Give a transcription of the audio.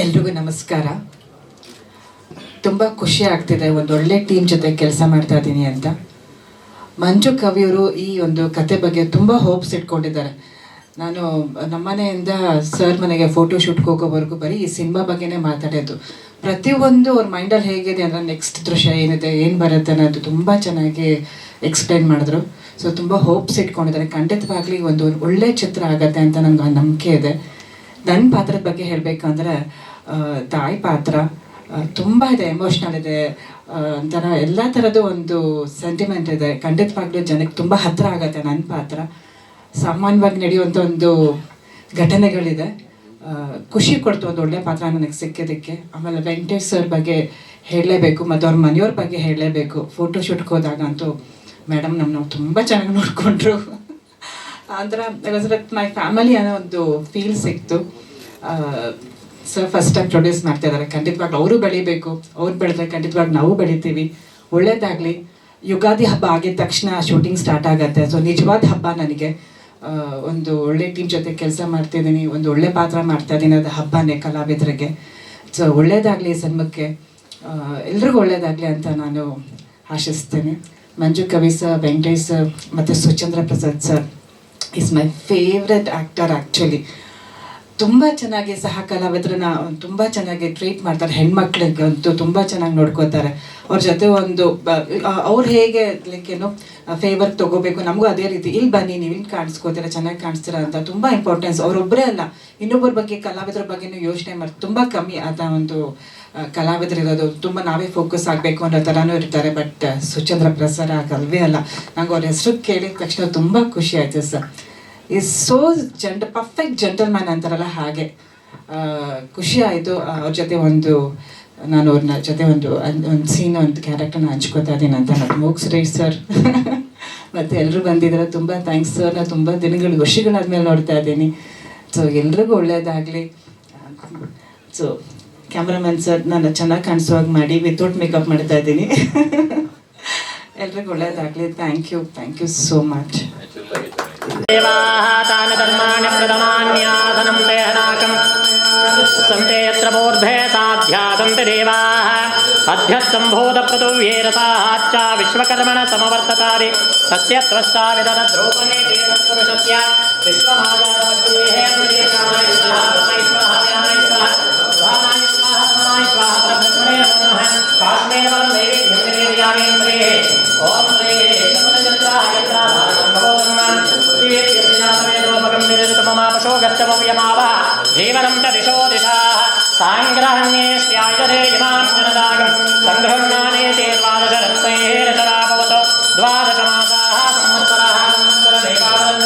ಎಲ್ರಿಗೂ ನಮಸ್ಕಾರ. ತುಂಬ ಖುಷಿ ಆಗ್ತಿದೆ ಒಂದು ಒಳ್ಳೆ ಟೀಮ್ ಜೊತೆ ಕೆಲಸ ಮಾಡ್ತಾ ಇದ್ದೀನಿ ಅಂತ. ಮಂಜು ಕವಿಯವರು ಈ ಒಂದು ಕತೆ ಬಗ್ಗೆ ತುಂಬ ಹೋಪ್ಸ್ ಇಟ್ಕೊಂಡಿದ್ದಾರೆ. ನಾನು ನಮ್ಮನೆಯಿಂದ ಸರ್ ಮನೆಗೆ ಫೋಟೋ ಶೂಟ್ಗೆ ಹೋಗೋವರೆಗೂ ಬರೀ ಈ ಸಿನಿಮಾ ಬಗ್ಗೆನೇ ಮಾತಾಡೋದು. ಪ್ರತಿಯೊಂದು ಅವ್ರ ಮೈಂಡಲ್ಲಿ ಹೇಗಿದೆ ಅಂದರೆ ನೆಕ್ಸ್ಟ್ ದೃಶ್ಯ ಏನಿದೆ, ಏನು ಬರುತ್ತೆ ಅನ್ನೋದು ತುಂಬ ಚೆನ್ನಾಗಿ ಎಕ್ಸ್ಪ್ಲೈನ್ ಮಾಡಿದ್ರು. ಸೊ ತುಂಬ ಹೋಪ್ಸ್ ಇಟ್ಕೊಂಡಿದ್ದಾರೆ. ಖಂಡಿತವಾಗ್ಲಿ ಒಂದು ಒಳ್ಳೆ ಚಿತ್ರ ಆಗತ್ತೆ ಅಂತ ನಂಗೆ ನಂಬಿಕೆ ಇದೆ. ನನ್ನ ಪಾತ್ರದ ಬಗ್ಗೆ ಹೇಳಬೇಕಂದ್ರೆ ತಾಯಿ ಪಾತ್ರ ತುಂಬ ಇದೆ ಎಮೋಷ್ನಲ್ ಇದೆ. ಒಂಥರ ಎಲ್ಲ ಥರದ್ದು ಒಂದು ಸೆಂಟಿಮೆಂಟ್ ಇದೆ. ಖಂಡಿತವಾಗ್ಲೂ ಜನಕ್ಕೆ ತುಂಬ ಹತ್ತಿರ ಆಗತ್ತೆ ನನ್ನ ಪಾತ್ರ. ಸಾಮಾನ್ಯವಾಗಿ ನಡೆಯುವಂಥ ಒಂದು ಘಟನೆಗಳಿದೆ. ಖುಷಿ ಕೊಡ್ತು ಒಂದು ಒಳ್ಳೆ ಪಾತ್ರ ನನಗೆ ಸಿಕ್ಕಿದ್ದಕ್ಕೆ. ಆಮೇಲೆ ವೆಂಕಟೇಶ್ ಸರ್ ಬಗ್ಗೆ ಹೇಳಲೇಬೇಕು, ಮತ್ತು ಅವ್ರ ಮನೆಯವ್ರ ಬಗ್ಗೆ ಹೇಳಲೇಬೇಕು. ಫೋಟೋ ಶೂಟ್ಗೆ ಹೋದಾಗ ಅಂತೂ ಮೇಡಮ್ ನಮ್ಮನ್ನ ತುಂಬ ಚೆನ್ನಾಗಿ ನೋಡಿಕೊಂಡ್ರು. ಅಂದ್ರೆ ಮೈ ಫ್ಯಾಮಿಲಿ ಅನ್ನೋ ಒಂದು ಫೀಲ್ ಸಿಕ್ತು. ಸರ್ ಫಸ್ಟ್ ಟೈಮ್ ಪ್ರೊಡ್ಯೂಸ್ ಮಾಡ್ತಾ ಇದ್ದಾರೆ. ಖಂಡಿತವಾಗ್ಲೂ ಅವರು ಬೆಳಿಬೇಕು. ಅವ್ರು ಬೆಳೆದ್ರೆ ಖಂಡಿತವಾಗಿ ನಾವು ಬೆಳಿತೀವಿ. ಒಳ್ಳೇದಾಗ್ಲಿ. ಯುಗಾದಿ ಹಬ್ಬ ಆಗಿದ ತಕ್ಷಣ ಶೂಟಿಂಗ್ ಸ್ಟಾರ್ಟ್ ಆಗುತ್ತೆ. ಸೊ ನಿಜವಾದ ಹಬ್ಬ ನನಗೆ. ಒಂದು ಒಳ್ಳೆ ಟೀಮ್ ಜೊತೆ ಕೆಲಸ ಮಾಡ್ತಿದ್ದೀನಿ ಒಂದು ಒಳ್ಳೆ ಪಾತ್ರ ಮಾಡ್ತಾ ಇದ್ದೀನಿ ಅದು ಹಬ್ಬನೇ ಕಲಾವಿದರಿಗೆ. ಸೊ ಒಳ್ಳೇದಾಗಲಿ ಸಿನಿಮಕ್ಕೆ. ಎಲ್ರಿಗೂ ಒಳ್ಳೇದಾಗಲಿ ಅಂತ ನಾನು ಆಶಿಸ್ತೇನೆ. ಮಂಜು ಕವಿ ಸರ್ ವೆಂಕಟೇಶ್ ಸರ್ ಮತ್ತು Suchandra Prasad sir is my favourite actor actually ತುಂಬ ಚೆನ್ನಾಗಿ ಸಹ ಕಲಾವಿದ್ರನ್ನ, ತುಂಬ ಚೆನ್ನಾಗಿ ಟ್ರೀಟ್ ಮಾಡ್ತಾರೆ. ಹೆಣ್ಮಕ್ಳಿಗಂತೂ ತುಂಬ ಚೆನ್ನಾಗಿ ನೋಡ್ಕೋತಾರೆ. ಅವ್ರ ಜೊತೆ ಒಂದು ಅವ್ರು ಹೇಗೆ ಲೈಕ್ ಏನು ಫೇವರ್ ತಗೋಬೇಕು, ನಮಗೂ ಅದೇ ರೀತಿ. ಇಲ್ಲಿ ಬನ್ನಿ, ನೀವು ಇಲ್ಲಿ ಕಾಣಿಸ್ಕೋತೀರ, ಚೆನ್ನಾಗಿ ಕಾಣಿಸ್ತೀರ ಅಂತ ತುಂಬ ಇಂಪಾರ್ಟೆನ್ಸ್ ಅವರೊಬ್ಬರೇ ಅಲ್ಲ, ಇನ್ನೊಬ್ಬರ ಬಗ್ಗೆ, ಕಲಾವಿದ್ರ ಬಗ್ಗೆನೂ ಯೋಚನೆ ಮಾಡಿ, ತುಂಬ ಕಮ್ಮಿ ಆದ ಒಂದು ಕಲಾವಿದರಿರೋದು ತುಂಬ ನಾವೇ ಫೋಕಸ್ ಆಗಬೇಕು ಅನ್ನೋ ಥರನೂ ಇರ್ತಾರೆ ಬಟ್ ಸುಚಂದ್ರ ಪ್ರಸಾರ ಆಗಲ್ವೇ ಅಲ್ಲ. ನಂಗೆ ಅವ್ರ ಹೆಸರು ಕೇಳಿದ ತಕ್ಷಣ ತುಂಬ ಖುಷಿ ಆಯಿತು sir. Is so gent perfect gentleman ಅಂತಾರಲ್ಲ ಹಾಗೆ. ಖುಷಿ ಆಯಿತು ಅವ್ರ ಜೊತೆ ಒಂದು, ನಾನು ಅವ್ರನ್ನ ಜೊತೆ ಒಂದು ಒಂದು ಸೀನ್ ಒಂದು ಕ್ಯಾರೆಕ್ಟರ್ನ ಹಂಚ್ಕೋತಾ ಇದ್ದೀನಿ ಅಂತ ಮತ್ತು ಮುಗಿಸ್ರಿ ಸರ್. ಮತ್ತು ಎಲ್ಲರೂ ಬಂದಿದ್ದಾರೆ. ತುಂಬ ಥ್ಯಾಂಕ್ಸ್ ಸರ್ ನಾನು ತುಂಬ ದಿನಗಳು ವರ್ಷಗಳಾದ್ಮೇಲೆ ನೋಡ್ತಾ ಇದ್ದೀನಿ. ಸೊ ಎಲ್ರಿಗೂ ಒಳ್ಳೆಯದಾಗಲಿ ಸೊ ಕ್ಯಾಮ್ರಾಮನ್ ಸರ್ ನಾನು ಚೆನ್ನಾಗಿ ಕಾಣಿಸುವಾಗ ಮಾಡಿ ವಿತೌಟ್ ಮೇಕಪ್ ಮಾಡ್ತಾ ಇದ್ದೀನಿ. ಎಲ್ರಿಗೂ ಒಳ್ಳೆಯದಾಗಲಿ thank you thank you so much देवाः तानि धर्माणि प्रदमान्यासनं ते हनाकम् सन्ते यत्र बोर्धे साध्या सन्ति देवाः अध्यत्सम्भूतपृथिव्ये रसाश्च विश्वकर्मण समवर्ततानि तस्य त्वष्टा विदधद्रूपणे देवपुरुषस्य जीवनं च दिशो दिशाः। साङ्ग्रहण्येष्ट्यायते इमां जनदागं सङ्गृह्णानेते द्वादशरत्नैः रचनाभवतो द्वादशमासाः संवत्सराः संवत्सरमेकावदन्